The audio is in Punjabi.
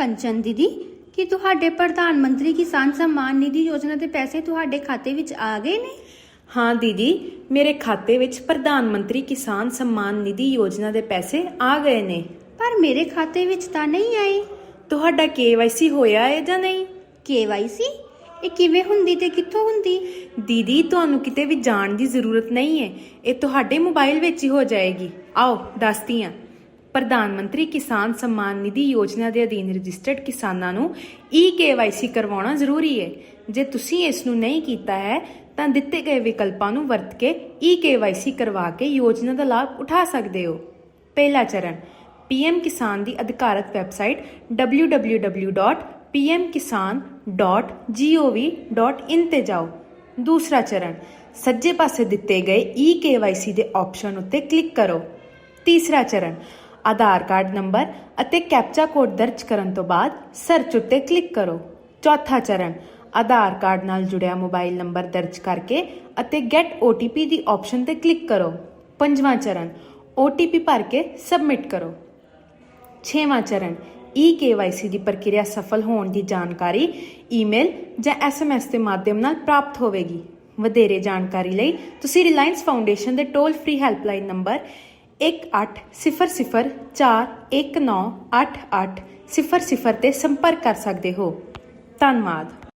ਕੰਚਨ ਦੀਦੀ ਕੀ ਤੁਹਾਡੇ ਪ੍ਰਧਾਨ ਮੰਤਰੀ ਕਿਸਾਨ ਸਨਮਾਨ ਨਿਧੀ ਯੋਜਨਾ ਦੇ ਪੈਸੇ ਤੁਹਾਡੇ ਖਾਤੇ ਵਿੱਚ ਆ ਗਏ ਨੇ? ਹਾਂ ਦੀਦੀ ਮੇਰੇ ਖਾਤੇ ਵਿੱਚ ਪ੍ਰਧਾਨ ਮੰਤਰੀ ਕਿਸਾਨ ਸਨਮਾਨ ਨਿਧੀ ਯੋਜਨਾ ਦੇ ਪੈਸੇ ਆ ਗਏ ਨੇ। ਪਰ ਮੇਰੇ ਖਾਤੇ ਵਿੱਚ ਤਾਂ ਨਹੀਂ ਆਏ। ਤੁਹਾਡਾ KYC ਹੋਇਆ ਹੈ ਜਾਂ ਨਹੀਂ? KYC ਇਹ ਕਿਵੇਂ ਹੁੰਦੀ ਤੇ ਕਿੱਥੋਂ ਹੁੰਦੀ? ਦੀਦੀ ਤੁਹਾਨੂੰ ਕਿਤੇ ਵੀ ਜਾਣ ਦੀ ਜ਼ਰੂਰਤ ਨਹੀਂ ਹੈ। ਇਹ ਤੁਹਾਡੇ ਮੋਬਾਈਲ ਵਿੱਚ ਹੀ ਹੋ ਜਾਏਗੀ। ਆਓ ਦੱਸਦੀ ਹਾਂ। ਪ੍ਰਧਾਨ ਮੰਤਰੀ ਕਿਸਾਨ ਸਨਮਾਨ ਨਿਧੀ ਯੋਜਨਾ ਦੇ ਅਧੀਨ ਰਜਿਸਟਰਡ ਕਿਸਾਨਾਂ ਨੂੰ e-KYC ਕਰਵਾਉਣਾ ਜ਼ਰੂਰੀ ਹੈ। ਜੇ ਤੁਸੀਂ ਇਸ ਨੂੰ ਨਹੀਂ ਕੀਤਾ ਹੈ, ਤਾਂ ਦਿੱਤੇ ਗਏ ਵਿਕਲਪਾਂ ਨੂੰ ਵਰਤ ਕੇ e-KYC ਕਰਵਾ ਕੇ ਯੋਜਨਾ ਦਾ ਲਾਭ ਉਠਾ ਸਕਦੇ ਹੋ। ਪਹਿਲਾ ਚਰਨ, ਪੀਐਮ ਕਿਸਾਨ ਦੀ ਅਧਿਕਾਰਤ ਵੈਬਸਾਈਟ www.pmkisan.gov.in ਤੇ ਜਾਓ। ਦੂਸਰਾ ਚਰਨ, ਸੱਜੇ ਪਾਸੇ ਦਿੱਤੇ ਗਏ e-KYC ਦੇ ਆਪਸ਼ਨ ਉੱਤੇ ਕਲਿੱਕ ਕਰੋ। ਤੀਸਰਾ ਚਰਨ ਆਧਾਰ ਕਾਰਡ ਨੰਬਰ ਅਤੇ ਕੈਪਚਾ ਕੋਡ ਦਰਜ ਕਰਨ ਤੋਂ ਬਾਅਦ ਸਰਚ ਉੱਤੇ ਕਲਿੱਕ ਕਰੋ। ਚੌਥਾ ਚਰਨ, ਆਧਾਰ ਕਾਰਡ ਨਾਲ ਜੁੜਿਆ ਮੋਬਾਈਲ ਨੰਬਰ ਦਰਜ ਕਰਕੇ ਅਤੇ ਗੈਟ OTP ਦੀ ਆਪਸ਼ਨ ਤੇ ਕਲਿੱਕ ਕਰੋ। ਪੰਜਵਾਂ ਚਰਨ OTP ਭਰ ਕੇ ਸਬਮਿਟ ਕਰੋ। ਛੇਵਾਂ ਚਰਨ e-KYC ਦੀ ਪ੍ਰਕਿਰਿਆ ਸਫਲ ਹੋਣ ਦੀ ਜਾਣਕਾਰੀ, ਈਮੇਲ ਜਾਂ SMS ਦੇ ਮਾਧਿਅਮ ਨਾਲ ਪ੍ਰਾਪਤ ਹੋਵੇਗੀ। ਵਧੇਰੇ ਜਾਣਕਾਰੀ ਲਈ ਤੁਸੀਂ ਰਿਲਾਇੰਸ ਫਾਊਂਡੇਸ਼ਨ ਦੇ ਟੋਲ ਫ੍ਰੀ ਹੈਲਪਲਾਈਨ ਨੰਬਰ 180041988800 ਤੇ ਸੰਪਰਕ ਕਰ ਸਕਦੇ ਹੋ। ਧੰਨਵਾਦ।